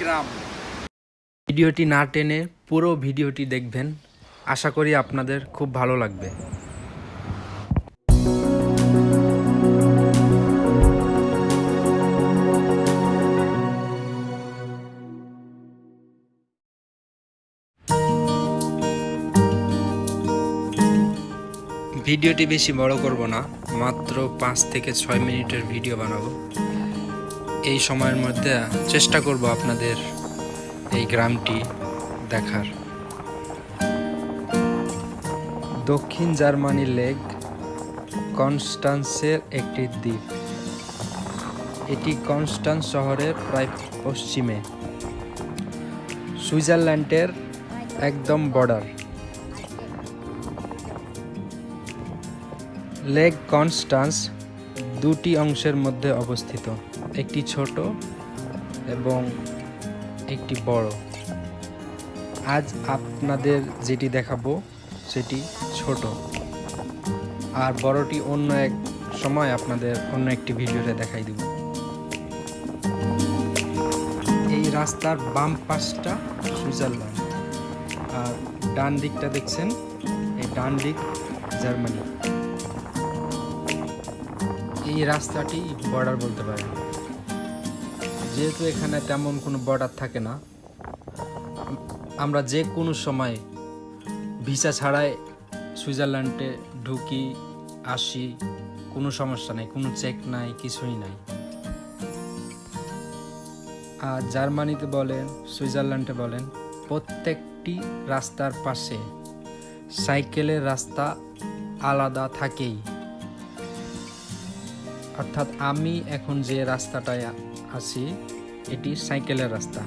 গ্রাম ভিডিওটি না টেনে পুরো ভিডিওটি দেখবেন। আশা করি আপনাদের খুব ভালো লাগবে। ভিডিওটি বেশি বড় করব না, মাত্র পাঁচ থেকে ছয় মিনিটের ভিডিও বানাবো। এই সময়ের মধ্যে চেষ্টা করব আপনাদের এই গ্রামটি দেখার। দক্ষিণ জার্মানি লেক কনস্টান্সের একটি দ্বীপ। এটি কনস্টান্স শহরের প্রায় পশ্চিমে। সুইজারল্যান্ডের একদম বর্ডার। লেক কনস্টান্স দুটি অংশের মধ্যে অবস্থিত। একটি ছোট এবং একটি বড়। আজ আপনাদের যেটি দেখাবো, সেটি ছোট। আর বড়টি অন্য এক সময় আপনাদের অন্য একটি ভিডিওতে দেখাই দেব। এই রাস্তার বাম পাশটা সুইজারল্যান্ড। আর ডান দিকটা দেখছেন, এই ডান দিক জার্মানি। এই রাস্তাটি বর্ডার বলতে পারেন। যেহেতু এখানে তেমন কোনো বর্ডার থাকে না, আমরা যে কোনো সময় ভিসা ছাড়াই সুইজারল্যান্ডে ঢুকি, আসি, কোনো সমস্যা নেই, কোনো চেক নাই, কিছুই নাই। আর জার্মানিতে বলেন, সুইজারল্যান্ডে বলেন, প্রত্যেকটি রাস্তার পাশে সাইকেলের রাস্তা আলাদা থাকেই। অর্থাৎ আমি এখন যে রাস্তাটায় আছি এটি সাইকেলের রাস্তা।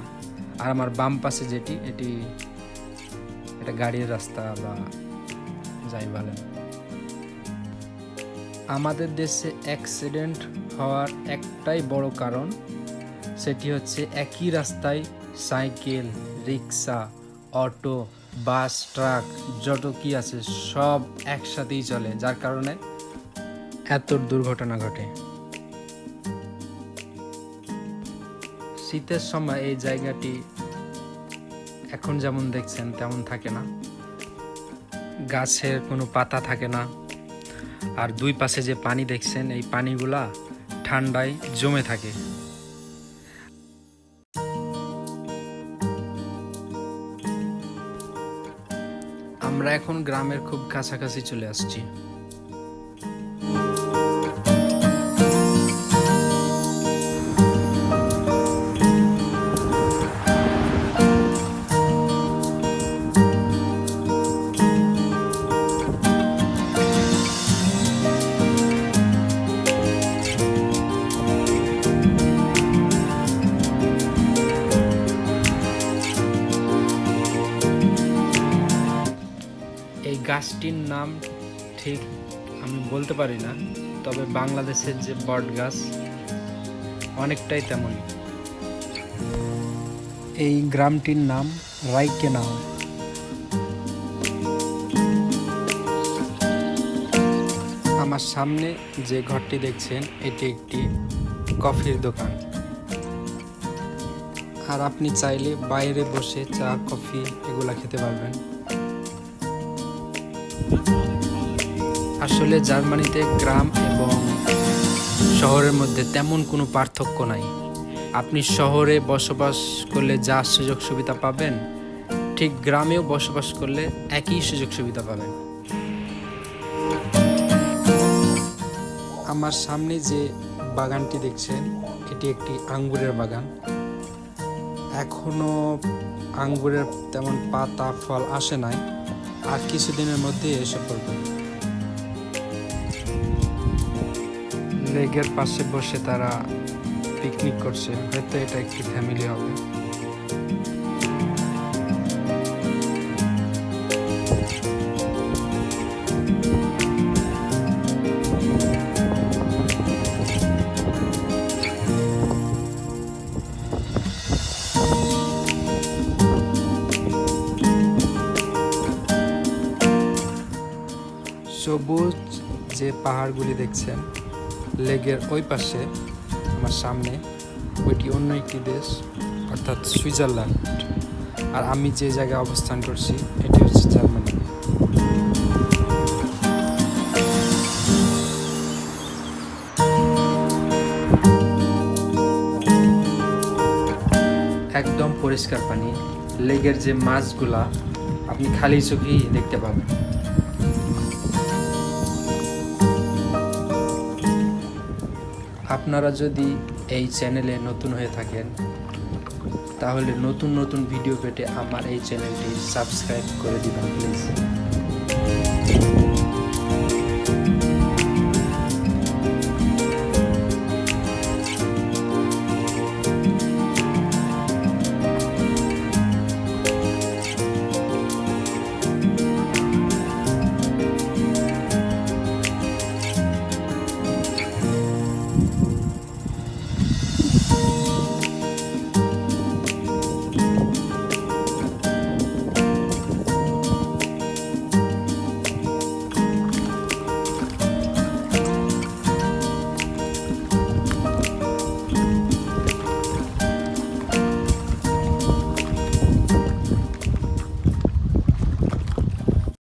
আর আমার বাম পাশে যেটি, এটি এটা গাড়ির রাস্তা বা যাই বলেন। আমাদের দেশে অ্যাক্সিডেন্ট হওয়ার একটাই বড় কারণ, সেটি হচ্ছে একই রাস্তায় cycle, rickshaw, auto, bus, truck, যত কি আছে, সব একসাথেই চলে। যার কারণে এত দুর্ঘটনা ঘটে। শীতের সময় এই জায়গাটি এখন যেমন দেখছেন, তেমন থাকে না। গাছের কোনো পাতা থাকে না। আর দুই পাশে যে পানি দেখছেন, এই পানিগুলা ঠান্ডায় জমে থাকে। আমরা এখন গ্রামের খুব কাছাকাছি চলে আসছি। গাছটির নাম ঠিক আমি বলতে পারি না, তবে বাংলাদেশের যে বট গাছ, অনেকটাই তেমনই। এই গ্রামটির নাম রাইকেনাও আমার সামনে যে ঘরটি দেখছেন, এটি একটি কফির দোকান। আর আপনি চাইলে বাইরে বসে চা, কফি এগুলা খেতে পারবেন। আসলে জার্মানিতে গ্রাম এবং শহরের মধ্যে তেমন কোনো পার্থক্য নাই। আপনি শহরে বসবাস করলে যা সুযোগ সুবিধা পাবেন, ঠিক গ্রামেও বসবাস করলে একই সুযোগ সুবিধা পাবেন। আমার সামনে যে বাগানটি দেখছেন, এটি একটি আঙ্গুরের বাগান। এখনও আঙ্গুরের তেমন পাতা, ফল আসে নাই। আর কিছুদিনের মধ্যে এসে পড়বে। লেগের পাশে বসে তারা পিকনিক করছে। হয়তো এটা একটি ফ্যামিলি হবে। সবুজ যে পাহাড়গুলি দেখছেন, লেগের ওই পাশে, আমার সামনে, ওইটি অন্য একটি দেশ, অর্থাৎ সুইজারল্যান্ড। আর আমি যে জায়গায় অবস্থান করছি, এটি হচ্ছে জার্মানি। একদম পরিষ্কার পানি, লেগের যে মাছগুলা, আপনি খালি চোখেই দেখতে পাবেন। আপনারা যদি এই চ্যানেলে নতুন হয়ে থাকেন, তাহলে নতুন নতুন ভিডিও পেতে আমার এই চ্যানেলটি সাবস্ক্রাইব করে দিবেন প্লিজ